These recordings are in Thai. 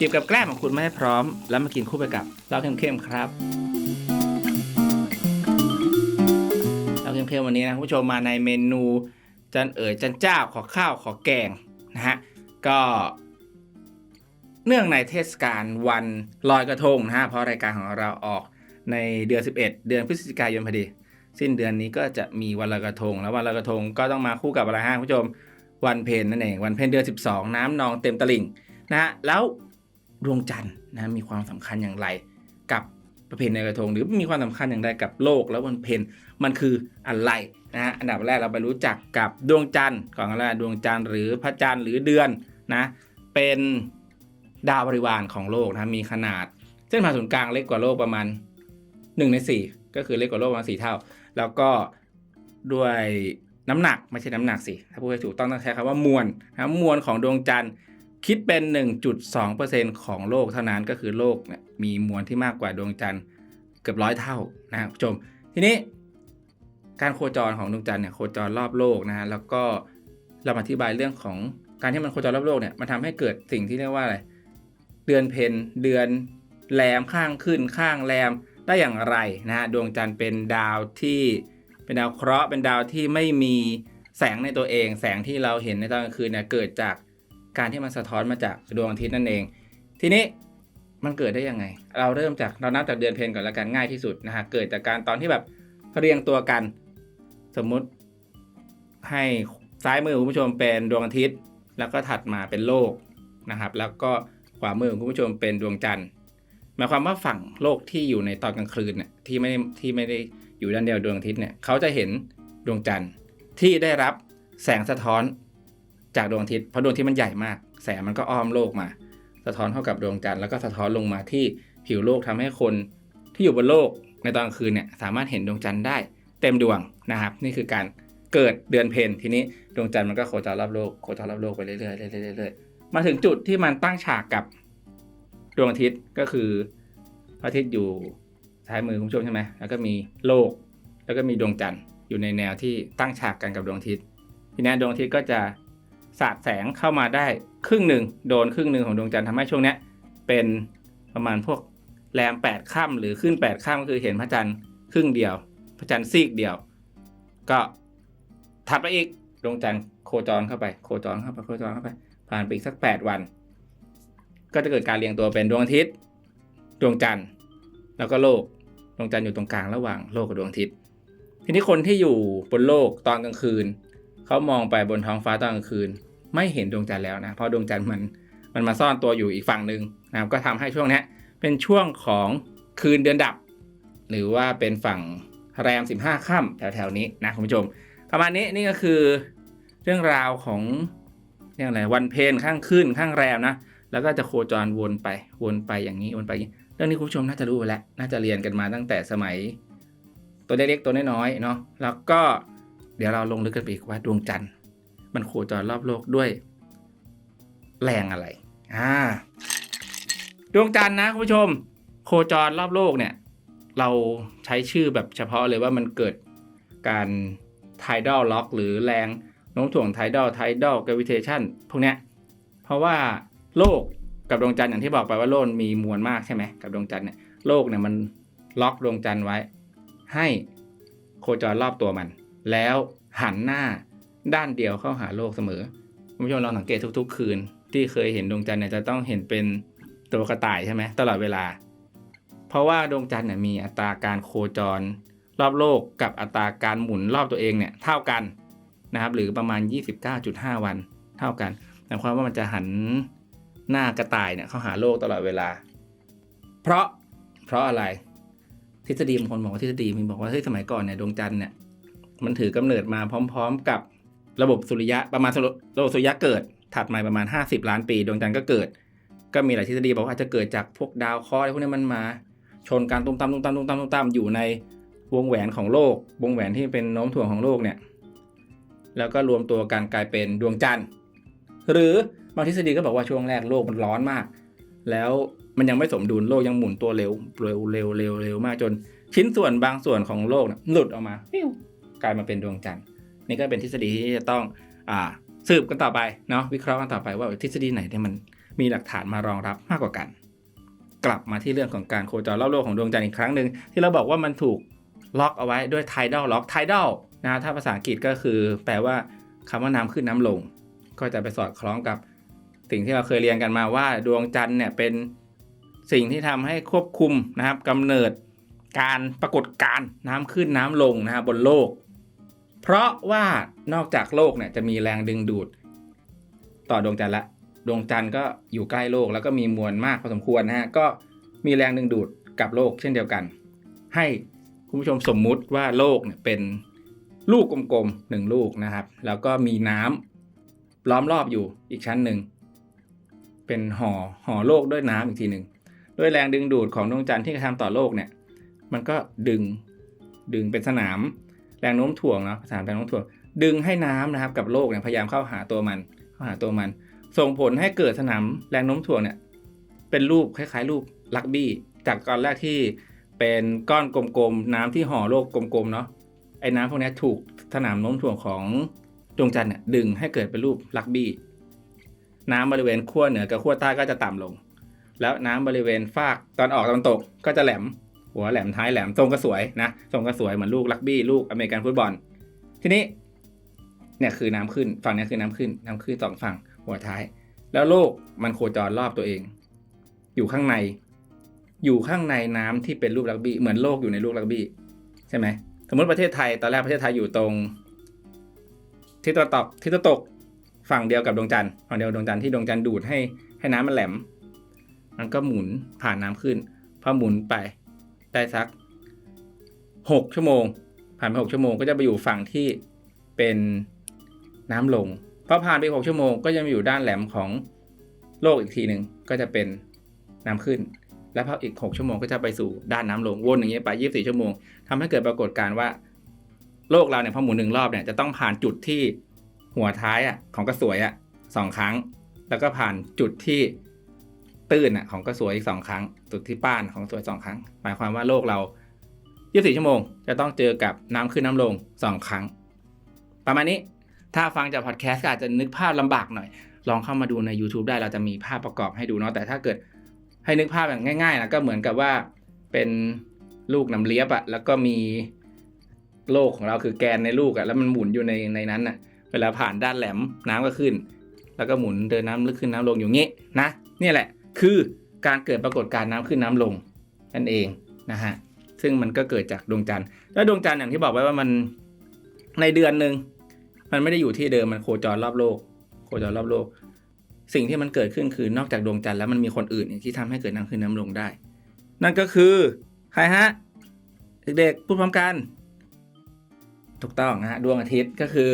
หยิบกับแกล้มของคุณมาให้พร้อม แล้วมากินคู่ไปกับเหล้าเข้มๆครับเหล้าเข้มๆวันนี้นะคุณผู้ชมมาในเมนูจันเอ๋ยจันเจ้าขอข้าวขอแกงนะฮะก็ เนื่องในเทศกาลวันลอยกระทงนะฮะเพราะรายการของเราออกในเดือน 11 เดือนพฤศจิกายนพอดี สิ้นเดือนนี้ก็จะมีวันลอยกระทง แล้ววันลอยกระทงก็ต้องมาคู่กับอะไรฮะคุณผู้ชมวันเพ็ญนั่นเองวันเพ็ญเดือน 12 น้ำนองเต็มตลิ่งนะฮะแล้ว ดวงจันทร์นะมีความสำคัญอย่างไร กับประเพณีกระทง หรือมีความสำคัญอย่างไรกับโลกแล้ววันเพ็ญมันคืออะไรนะฮะอันดับแรกเราไปรู้จักกับดวงจันทร์ก่อนกันแล้วดวงจันทร์หรือพระจันทร์หรือเดือนนะเป็นดาวบริวารของโลกนะมีขนาด เส้นผ่าศูนย์กลางเล็กกว่าโลกประมาณ 1 ใน 4 ก็คือเล็กกว่าโลกประมาณ4เท่า แล้วก็ด้วยน้ำหนักไม่ใช่น้ำหนักสิถ้าพูดให้ถูกต้องต้องใช้คำว่ามวลนะมวลของดวงจันทร์ คิดเป็น 1.2%ของโลกเท่านั้นก็คือโลกเนี่ยมีมวลที่มากกว่าดวงจันทร์เกือบร้อยเท่านะครับผู้ชม ทีนี้การโคจรของดวงจันทร์เนี่ยโคจรรอบโลกนะฮะแล้วก็เรามาอธิบายเรื่องของการที่มันโคจรรอบโลกเนี่ยมันทำให้เกิดสิ่งที่เรียกว่าอะไรเดือนเพนเดือนแรมข้างขึ้นข้างแรมได้อย่างไรนะฮะดวงจันทร์เป็นดาวที่เป็นดาวเคราะห์เป็นดาวที่ไม่มีแสงในตัวเอง แสงที่เราเห็นในตอนกลางคืนเนี่ยเกิดจาก การที่มันสะท้อนมาจากดวงอาทิตย์นั่นเอง ทีนี้มันเกิดได้ยังไง เราเริ่มจากเรานับจากเดือนเพนก่อนละกันง่ายที่สุดนะฮะเกิดจากการตอนที่แบบเรียงตัวกัน สมมุติให้ซ้ายมือคุณผู้ชมเป็นดวงอาทิตย์ แล้วก็ถัดมาเป็นโลกนะครับ แล้วก็ขวามือของคุณผู้ชมเป็นดวงจันทร์หมายความว่าฝั่งโลกที่อยู่ในตอนกลางคืนเนี่ยที่ไม่ได้ที่ไม่ได้อยู่ด้านเดียวดวงอาทิตย์เนี่ยเขาจะเห็นดวงจันทร์ที่ได้รับแสงสะท้อน จากดวงอาทิตย์เพราะดวงอาทิตย์มันใหญ่มาก แสงมันก็อ้อมโลกมา สะท้อนเข้ากับดวงจันทร์แล้วก็สะท้อนลงมาที่ผิวโลกทำให้คนที่อยู่บนโลกในตอนกลางคืนเนี่ยสามารถเห็นดวงจันทร์ได้เต็มดวงนะครับ นี่คือการเกิดเดือนเพนทีนี้ดวงจันทร์มันก็โคจรรอบโลกโคจรรอบโลกไปเรื่อยๆเรื่อยๆเรื่อยๆมาถึงจุดที่มันตั้งฉากกับดวงอาทิตย์ก็คือพระอาทิตย์อยู่ซ้ายมือคุณผู้ชมใช่ไหมแล้วก็มีโลก แล้วก็มีดวงจันทร์อยู่ในแนวที่ตั้งฉากกันกับดวงอาทิตย์ ทีนี้ดวงอาทิตย์ก็จะ สาดแสงเข้ามาได้ครึ่งหนึ่งโดนครึ่งหนึ่งของดวงจันทร์ทำให้ช่วงนี้เป็นประมาณพวกแรมแปดค่ำหรือขึ้นแปดค่ำก็คือเห็นพระจันทร์ครึ่งเดียว พระจันทร์ซีกเดียว ก็ถัดไปอีกดวงจันทร์โคจรเข้าไป โคจรเข้าไปโคจรเข้าไป ผ่านไปอีกสักแปดวัน ก็จะเกิดการเรียงตัวเป็นดวงอาทิตย์ ดวงจันทร์ แล้วก็โลกดวงจันทร์อยู่ตรงกลางระหว่างโลกกับดวงอาทิตย์ ทีนี้คนที่อยู่บนโลกตอนกลางคืนเขามองไปบนท้องฟ้าตอนกลางคืน ไม่เห็นดวงจันทร์แล้วนะเพราะดวงจันทร์มันมันมาซ่อนตัวอยู่อีกฝั่งหนึ่งนะครับก็ทำให้ช่วงนี้เป็นช่วงของคืนเดือนดับ หรือว่าเป็นฝั่งแรม 15ค่ำแถวๆนี้นะคุณผู้ชม ประมาณนี้นี่ก็คือเรื่องราวของเรื่องอะไรวันเพนข้างขึ้นข้างแรมนะแล้วก็จะโคจรวนไปวนไปอย่างนี้วนไปอย่างนี้เรื่องนี้คุณผู้ชมน่าจะรู้แล้วน่าจะเรียนกันมาตั้งแต่สมัย ตัวเล็กๆตัวน้อยๆเนาะแล้วก็เดี๋ยวเราลงลึกกันไปอีกว่าดวงจันทร์ มันโคจรรอบโลกด้วยแรงอะไร อ่า ดวงจันทร์นะคุณผู้ชม โคจรรอบโลกเนี่ย เราใช้ชื่อแบบเฉพาะเลยว่ามันเกิดการ tidal lock หรือแรงโน้มถ่วง tidal tidal gravitation พวกเนี้ย เพราะว่าโลกกับดวงจันทร์อย่างที่บอกไปว่าโลกมีมวลมากใช่ไหมกับดวงจันทร์เนี่ยโลกเนี่ยมันล็อกดวงจันทร์ไว้ ให้โคจรรอบตัวมัน แล้วหันหน้า ด้านเดียวเข้าหาโลกเสมอคุณผู้ชมลองสังเกตทุก ๆ คืน ที่เคยเห็นดวงจันทร์เนี่ยจะต้องเห็นเป็นตัวกระต่ายใช่ไหมตลอดเวลา เพราะว่าดวงจันทร์เนี่ยมีอัตราการโคจร รอบโลกกับอัตราการหมุนรอบตัวเองเนี่ยเท่ากันนะครับหรือประมาณ 29.5 วันเท่ากันหมายความว่ามันจะหันหน้ากระต่ายเนี่ยเข้าหาโลกตลอดเวลา เพราะเพราะอะไร ทฤษฎีบางคนบอกว่าทฤษฎีมีบอกว่าเฮ้ยสมัยก่อนเนี่ยดวงจันทร์เนี่ยมันถือกำเนิดมาพร้อม ๆ กับ ระบบสุริยะประมาณระบบสุริยะเกิดถัดมาประมาณ 50 ล้านปี ดวงจันทร์ก็เกิด ก็มีหลายทฤษฎีบอกว่าอาจจะเกิดจากพวกดาวเคราะห์อะไรพวกนี้มันมา ชนกันตุ้มตามตุ้มตามตุ้มตามตุ้มตามอยู่ในวงแหวนของโลก วงแหวนที่เป็นโน้มถ่วงของโลกเนี่ย แล้วก็รวมตัวกันกลายเป็นดวงจันทร์ หรือบางทฤษฎีก็บอกว่าช่วงแรกโลกมันร้อนมาก แล้วมันยังไม่สมดุลโลกยังหมุนตัวเร็วเร็วเร็วเร็วเร็วมากจน ชิ้นส่วนบางส่วนของโลกเนี่ยหลุดออกมาปิ้วกลายมาเป็นดวงจันทร์ นี่ก็เป็นทฤษฎีที่จะต้องอ่าสืบกันต่อไปเนาะวิเคราะห์กันต่อไปว่าทฤษฎีไหนที่มันมีหลักฐานมารองรับมากกว่ากัน กลับมาที่เรื่องของการโคจรรอบโลกของดวงจันทร์อีกครั้งหนึ่งที่เราบอกว่ามันถูกล็อกเอาไว้ด้วย tidal lock tidal นะถ้าภาษาอังกฤษก็คือ แปลว่าคำว่าน้ำขึ้นน้ำลง ก็จะไปสอดคล้องกับสิ่งที่เราเคยเรียนกันมาว่าดวงจันทร์เนี่ยเป็นสิ่งที่ทำให้ควบคุมนะครับกำเนิดการปรากฏการน้ำขึ้นน้ำลงนะครับบนโลก เพราะว่านอกจากโลกเนี่ยจะมีแรงดึงดูด ต่อดวงจันทร์ละ ดวงจันทร์ก็อยู่ใกล้โลกแล้วก็มีมวลมากพอสมควรนะฮะก็มีแรงดึงดูดกับโลกเช่นเดียวกัน ให้คุณผู้ชมสมมุติว่าโลกเนี่ยเป็นลูกกลมๆหนึ่งลูกนะครับ แล้วก็มีน้ำล้อมรอบอยู่อีกชั้นหนึ่งเป็นห่อห่อโลกด้วยน้ำอีกทีหนึ่งด้วยแรงดึงดูดของดวงจันทร์ที่กระทำต่อโลกเนี่ย มันก็ดึงดึงเป็นสนาม แรงโน้มถ่วงเนาะสนาแรงโน้มถ่วง ดึงให้น้ำนะครับกับโลกเนี่ยพยายามเข้าหาตัวมันเข้าหาตัวมัน ส่งผลให้เกิดสนามแรงโน้มถ่วงเนี่ยเป็นรูปคล้ายๆ รูปลักบี้ จากตอนแรกที่เป็นก้อนกลมๆน้ำที่ห่อโลกกลมๆเนาะไอ้น้ำพวกนี้ถูกสนามโน้มถ่วงของดวงจันทร์เนี่ยดึงให้เกิดเป็นรูปลักบี้น้ำบริเวณขั้วเหนือกับขั้วใต้ก็จะต่ำลง แล้วน้ำบริเวณฟากตอนออกตอนตกก็จะแหลม หัวแหลมท้ายแหลมทรงก็สวยนะทรงก็สวยเหมือนลูกลักบี้ ลูกอเมริกันฟุตบอล ทีนี้เนี่ยคือน้ำขึ้นฝั่งนี้คือน้ำขึ้น น้ำขึ้นสองฝั่งหัวท้าย แล้วโลกมันโคจรรอบตัวเอง อยู่ข้างใน อยู่ข้างในน้ำที่เป็นรูปลักบี้เหมือนโลกอยู่ในลูกลักบี้ใช่ไหมสมมติประเทศไทยตอนแรกประเทศไทยอยู่ตรงทิศตะวันตกทิศตะวันตกฝั่งเดียวกับดวงจันทร์ฝั่งเดียวกับดวงจันทร์ที่ดวงจันทร์ดูดให้ให้น้ำมันแหลม มันก็หมุนผ่านน้ำขึ้นพอหมุนไป ได้สักหกชั่วโมง ผ่านไปหกชั่วโมงก็จะไปอยู่ฝั่งที่เป็นน้ำลงพอผ่านไปหกชั่วโมงก็จะมาอยู่ด้านแหลมของโลกอีกทีหนึ่งก็จะเป็นน้ำขึ้น แล้วพออีกหกชั่วโมงก็จะไปสู่ด้านน้ำลงวนอย่างเงี้ยไปยี่สิบสี่ชั่วโมงทำให้เกิดปรากฏการณ์ว่า โลกเราเนี่ยพอหมุนหนึ่งรอบเนี่ยจะต้องผ่านจุดที่หัวท้ายอะของกระสวยอะสองครั้ง แล้วก็ผ่านจุดที่ ตื้นอะของกระสวยอีกสองครั้งจุดที่ป้านของสวยสองครั้ง หมายความว่าโลกเรา 24 ชั่วโมง จะต้องเจอกับน้ำขึ้นน้ำลง2ครั้ง ประมาณนี้ถ้าฟังจากพอดแคสต์ก็อาจจะนึกภาพลำบากหน่อย ลองเข้ามาดูใน YouTube ได้เราจะมีภาพประกอบให้ดูเนาะแต่ถ้าเกิดให้นึกภาพแบบง่ายๆนะก็เหมือนกับว่าเป็นลูกน้ำเลี้ยบอะแล้วก็มีโลกของเราคือแกนในลูกอะแล้วมันหมุนอยู่ในในนั้นอะเวลาผ่านด้านแหลมน้ำก็ขึ้น แล้วก็หมุนเดินน้ำลึกขึ้นน้ำลงอยู่งี้นะนี่แหละ คือการเกิดปรากฏการณ์น้ำขึ้นน้ำลงนั่นเองนะฮะซึ่งมันก็เกิดจากดวงจันทร์แล้วดวงจันทร์อย่างที่บอกไว้ว่ามันในเดือนหนึ่งมันไม่ได้อยู่ที่เดิมมันโคจรรอบโลก โคจรรอบโลก สิ่งที่มันเกิดขึ้นคือนอกจากดวงจันทร์แล้วมันมีคนอื่นที่ทำให้เกิดน้ำขึ้นน้ำลงได้ นั่นก็คือใครฮะเด็กๆพูดพร้อมกัน ถูกต้องนะฮะดวงอาทิตย์ก็คือ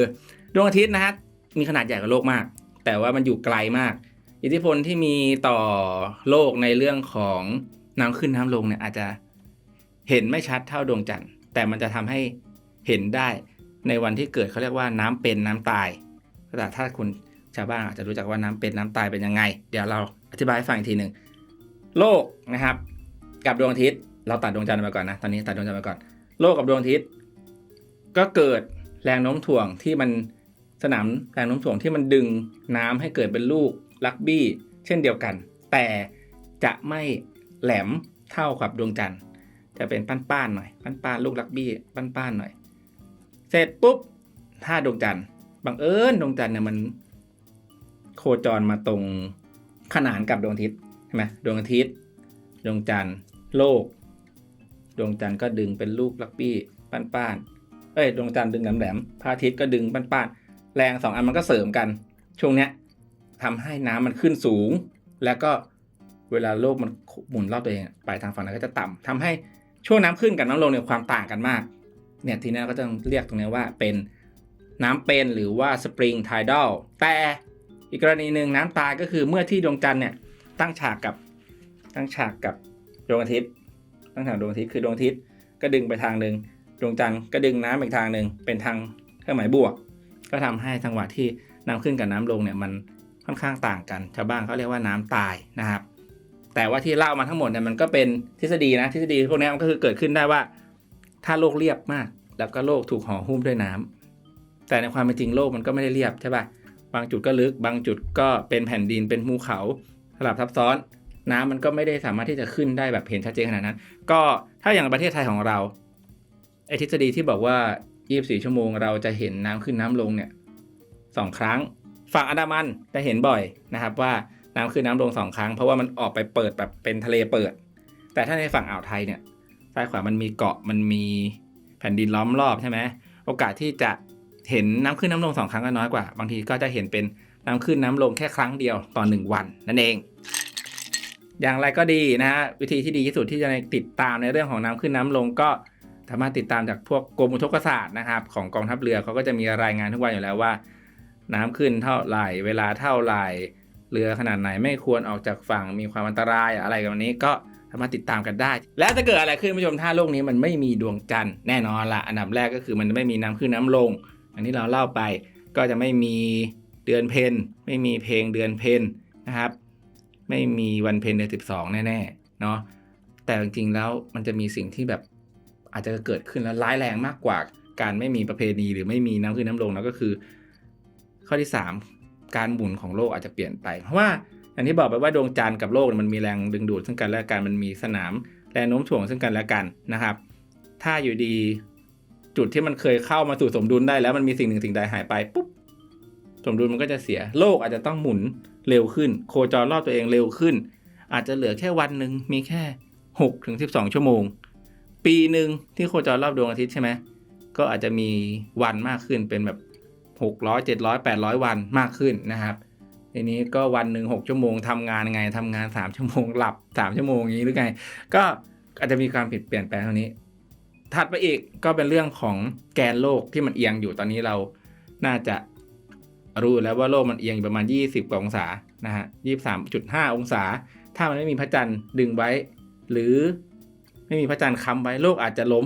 ดวงอาทิตย์นะฮะมีขนาดใหญ่กว่าโลกมาก แต่ว่ามันอยู่ไกลมาก อิทธิพลที่มีต่อโลกในเรื่องของน้ำขึ้นน้ำลงเนี่ยอาจจะเห็นไม่ชัดเท่าดวงจันทร์ แต่มันจะทำให้เห็นได้ในวันที่เกิดเขาเรียกว่าน้ำเป็นน้ำตายแต่ถ้าคุณชาวบ้านอาจจะรู้จักว่าน้ำเป็นน้ำตายเป็นยังไง เดี๋ยวเราอธิบายให้ฟังอีกทีหนึ่งโลกนะครับ กับดวงอาทิตย์เราตัดดวงจันทร์ไปก่อนนะตอนนี้ตัดดวงจันทร์ไปก่อน โลกกับดวงอาทิตย์ก็เกิดแรงโน้มถ่วงที่มันสนามแรงโน้มถ่วงที่มันดึงน้ำให้เกิดเป็นลูก ลักบี้เช่นเดียวกัน แต่จะไม่แหลมเท่ากับดวงจันทร์ จะเป็นป้านๆหน่อย ป้านๆลูกลักบี้ป้านๆหน่อย เสร็จปุ๊บถ้าดวงจันทร์บังเอิญดวงจันทร์เนี่ยมันโคจรมาตรงขนานกับดวงอาทิตย์ใช่ไหมดวงอาทิตย์ ดวงจันทร์โลก ดวงจันทร์ก็ดึงเป็นลูกลักบี้ป้านๆเอ้ยดวงจันทร์ดึงแหลมๆพระอาทิตย์ก็ดึงป้านๆแรงสองอันมันก็เสริมกัน ช่วงเนี้ย ทำให้น้ำมันขึ้นสูง แล้วก็เวลาโลกมันหมุนรอบตัวเองไปทางฝั่งนั้นก็จะต่ำทำให้ช่วงน้ำขึ้นกับน้ำลงเนี่ยความต่างกันมาก เนี่ยทีนี้เราก็จะเรียกตรงนี้ว่าเป็นน้ำเป็นหรือว่า spring tidal แต่อีกกรณีหนึ่งน้ำตายก็คือเมื่อที่ดวงจันทร์เนี่ยตั้งฉากกับตั้งฉากกับดวงอาทิตย์ ตั้งฉากดวงอาทิตย์คือดวงอาทิตย์ก็ดึงไปทางหนึ่งดวงจันทร์ก็ดึงน้ำอีกทางหนึ่งเป็นทางเครื่องหมายบวก ก็ทำให้จังหวะที่น้ำขึ้นกับน้ำลงเนี่ยมัน ค่อนข้างต่างกัน ชาวบ้านเขาเรียกว่าน้ำตายนะครับ แต่ว่าที่เล่ามาทั้งหมดเนี่ยมันก็เป็นทฤษฎีนะทฤษฎีพวกนี้มันก็คือเกิดขึ้นได้ว่า ถ้าโลกเรียบมาก แล้วก็โลกถูกห่อหุ้มด้วยน้ำแต่ในความเป็นจริงโลกมันก็ไม่ได้เรียบใช่ป่ะบางจุดก็ลึก บางจุดก็เป็นแผ่นดินเป็นภูเขาสลับซับซ้อน น้ำมันก็ไม่ได้สามารถที่จะขึ้นได้แบบเห็นชัดเจนขนาดนั้น ก็ถ้าอย่างประเทศไทยของเราไอทฤษฎีที่บอกว่า 24 ชั่วโมงเราจะเห็นน้ำขึ้นน้ำลงเนี่ยสองครั้ง ฝั่งอันดามันจะเห็นบ่อยนะครับว่าน้ำขึ้นน้ำลงสองครั้ง เพราะว่ามันออกไปเปิดแบบเป็นทะเลเปิด แต่ถ้าในฝั่งอ่าวไทยเนี่ยซ้ายขวามันมีเกาะมันมีแผ่นดินล้อมรอบใช่ไหมโอกาสที่จะเห็นน้ำขึ้นน้ำลงสองครั้งก็น้อยกว่า บางทีก็จะเห็นเป็นน้ำขึ้นน้ำลงแค่ครั้งเดียวต่อหนึ่งวันนั่นเอง อย่างไรก็ดีนะฮะวิธีที่ดีที่สุดที่จะติดตามในเรื่องของน้ำขึ้นน้ำลงก็สามารถติดตามจากพวกกรมอุทกศาสตร์นะครับของกองทัพเรือเขาก็จะมีรายงานทุกวันอยู่แล้วว่า น้ำขึ้นเท่าไหร่ เวลาเท่าไหร่ เรือขนาดไหนไม่ควรออกจากฝั่ง มีความอันตรายอะไรแบบนี้ก็สามารถติดตามกันได้ และจะเกิดอะไรขึ้นผู้ชมถ้าโลกนี้มันไม่มีดวงจันทร์แน่นอนละอันดับแรกก็คือมันไม่มีน้ำขึ้นน้ำลงอย่างที่เราเล่าไป ก็จะไม่มีเดือนเพนไม่มีเพลงเดือนเพนนะครับ ไม่มีวันเพนเดือนสิบสองแน่ๆเนาะแต่จริงๆแล้วมันจะมีสิ่งที่แบบอาจจะเกิดขึ้นแล้วร้ายแรงมากกว่า การไม่มีประเพณีหรือไม่มีน้ำขึ้นน้ำลงแล้วก็คือ ข้อที่ 3 การหมุนของโลกอาจจะเปลี่ยนไป เพราะว่าอย่างที่บอกไปว่าดวงจันทร์กับโลกมันมีแรงดึงดูดซึ่งกันและกันมันมีสนามแรงโน้มถ่วงซึ่งกันและกันนะครับ ถ้าอยู่ดีจุดที่มันเคยเข้ามาสู่สมดุลได้แล้วมันมีสิ่งหนึ่งสิ่งใดหายไปปุ๊บสมดุลมันก็จะเสียโลกอาจจะต้องหมุนเร็วขึ้น โคจรรอบตัวเองเร็วขึ้น อาจจะเหลือแค่วันหนึ่งมีแค่6ถึง12 ชั่วโมง ปีหนึ่งที่โคจรรอบดวงอาทิตย์ใช่ไหมก็อาจจะมีวันมากขึ้นเป็นแบบ 600 700 800 วันมากขึ้นนะครับทีนี้ก็วันหนึ่ง6ชั่วโมงทำงานไงทำงาน 3 ชั่วโมงหลับ 3 ชั่วโมงอย่างนี้หรือไง ก็อาจจะมีความผิดเปลี่ยนแปลงเท่านี้ ถัดไปอีกก็เป็นเรื่องของแกนโลกที่มันเอียงอยู่ตอนนี้เราน่าจะรู้แล้วว่าโลกมันเอียงอยู่ประมาณ 20 กว่าองศานะฮะ23.5 องศา ถ้ามันไม่มีพระจันทร์ดึงไว้ หรือไม่มีพระจันทร์ค้ำไว้โลกอาจจะล้ม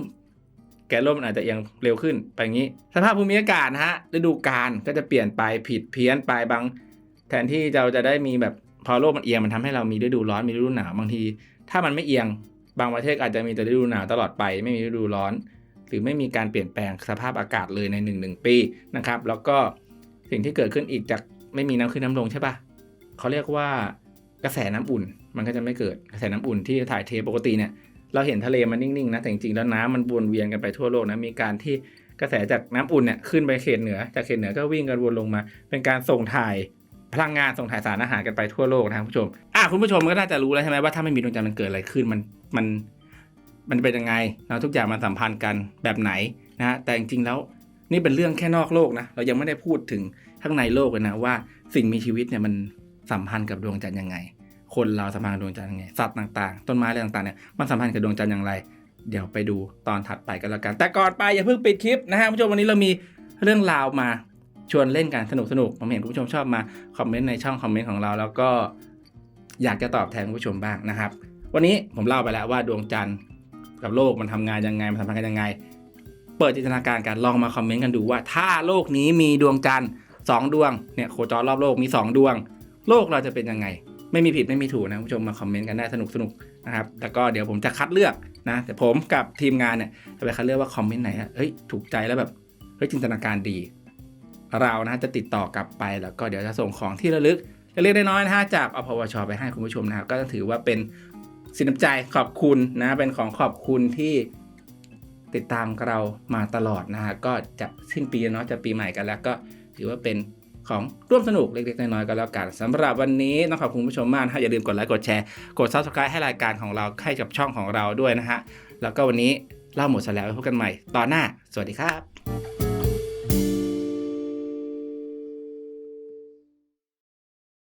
แกนโลกมันอาจจะเอียงเร็วขึ้นไปอย่างนี้ สภาพภูมิอากาศนะฮะฤดูกาลก็จะเปลี่ยนไปผิดเพี้ยนไปบาง แทนที่เราจะได้มีแบบพอโลกมันเอียงมันทำให้เรามีฤดูร้อนมีฤดูหนาวบางที ถ้ามันไม่เอียงบางประเทศอาจจะมีแต่ฤดูหนาวตลอดไปไม่มีฤดูร้อน หรือไม่มีการเปลี่ยนแปลงสภาพอากาศเลยในหนึ่งหนึ่งปีนะครับแล้วก็สิ่งที่เกิดขึ้นอีกจากไม่มีน้ำขึ้นน้ำลงใช่ปะเขาเรียกว่ากระแสน้ำอุ่นมันก็จะไม่เกิดกระแสน้ำอุ่นที่ถ่ายเทปกติเนี่ย เราเห็นทะเลมันนิ่งๆนะแต่จริงๆแล้วน้ำมันวนเวียนกันไปทั่วโลกนะมีการที่กระแสจากน้ำอุ่นเนี่ยขึ้นไปเขตเหนือจากเขตเหนือก็วิ่งกันวนลงมา เป็นการส่งถ่ายพลังงานส่งถ่ายสารอาหารกันไปทั่วโลกนะครับคุณผู้ชมอะคุณผู้ชมก็น่าจะรู้แล้วใช่ไหมว่าถ้าไม่มีดวงจันทร์มันเกิดอะไรขึ้นมันมันมันเป็นยังไงแล้วทุกอย่างมันสัมพันธ์กันแบบไหนนะฮะแต่จริงๆแล้วนี่เป็นเรื่องแค่นอกโลกนะเรายังไม่ได้พูดถึงข้างในโลกเลยนะว่าสิ่งมีชีวิตเนี่ยมันสัมพันธ์กับดวงจันทร์ยังไง คนเราสัมพันธ์กับดวงจันทร์ยังไงสัตว์ต่างๆ ต้นไม้อะไรต่างๆเนี่ยมันสัมพันธ์กับดวงจันทร์อย่างไร เดี๋ยวไปดูตอนถัดไปกันแล้วกัน แต่ก่อนไปอย่าเพิ่งปิดคลิปนะฮะคุณผู้ชมวันนี้เรามีเรื่องราวมาชวนเล่นกันสนุกสนุกๆผมเห็นคุณผู้ชมชอบมาคอมเมนต์ในช่องคอมเมนต์ของเรา แล้วก็อยากจะตอบแทนคุณผู้ชมบ้างนะครับ วันนี้ผมเล่าไปแล้วว่าดวงจันทร์กับโลกมันทำงานยังไงมันสัมพันธ์กันยังไง เปิดจินตนาการกันลองมาคอมเมนต์กันดูว่า ถ้าโลกนี้มีดวงจันทร์สองดวงเนี่ยโคจรรอบโลกมีสองดวง โลกเราจะเป็นยังไง ไม่มีผิดไม่มีถูกนะผู้ชมมาคอมเมนต์กันได้สนุกสนุกนะครับแล้วก็เดี๋ยวผมจะคัดเลือกนะ แต่ผมกับทีมงานเนี่ยจะไปคัดเลือกว่าคอมเมนต์ไหนเฮ้ยถูกใจแล้วแบบเฮ้ยจินตนาการดี เรานะจะติดต่อกลับไปแล้วก็เดี๋ยวจะส่งของที่ระลึกเล็กๆน้อยๆนะฮะจากอพวชไปให้คุณผู้ชมนะครับก็ถือว่าเป็นสินน้ำใจขอบคุณนะเป็นของขอบคุณที่ติดตามเรามาตลอดนะฮะก็จะสิ้นปีเนาะจะปีใหม่กันแล้วก็ถือว่าเป็น ของร่วมสนุกเล็กๆน้อยๆก็แล้วกันสำหรับวันนี้ต้องขอบคุณผู้ชมมากนะฮะอย่าลืมกดไลค์กดแชร์กด subscribe ให้รายการของเราให้กับช่องของเราด้วยนะฮะแล้วก็วันนี้เล่าหมดซะแล้วไว้พบกันใหม่ตอนหน้า สวัสดีครับ